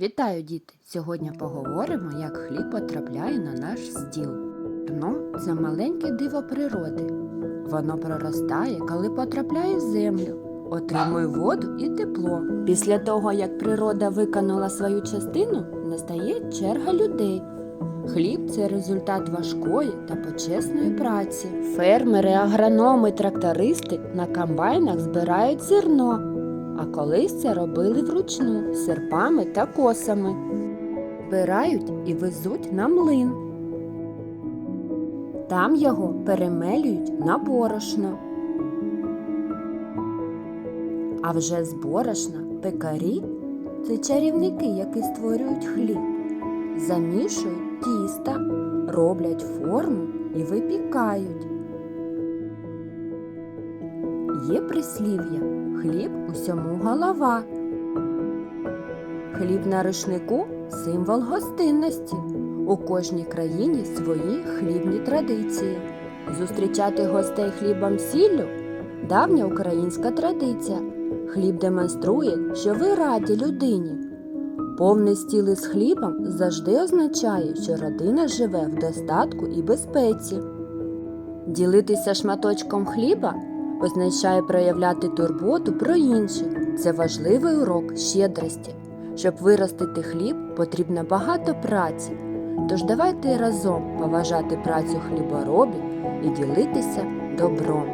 Вітаю, діти! Сьогодні поговоримо, як хліб потрапляє на наш стіл. Зерно – це маленьке диво природи. Воно проростає, коли потрапляє в землю, отримує воду і тепло. Після того, як природа виконала свою частину, настає черга людей. Хліб це результат важкої та почесної праці. Фермери, агрономи, трактористи на комбайнах збирають зерно, а колись це робили вручну серпами та косами. Збирають і везуть на млин. Там його перемелюють на борошно. А вже з борошна пекарі це чарівники, які створюють хліб, замішують тіста, роблять форму і випікають. Є прислів'я хліб усьому голова. Хліб на рушнику символ гостинності. У кожній країні свої хлібні традиції. Зустрічати гостей хлібом сіллю давня українська традиція. Хліб демонструє, що ви раді людині. Повний стіл із хлібом завжди означає, що родина живе в достатку і безпеці. Ділитися шматочком хліба означає проявляти турботу про інших. Це важливий урок щедрості. Щоб виростити хліб, потрібно багато праці. Тож давайте разом поважати працю хліборобів і ділитися добром.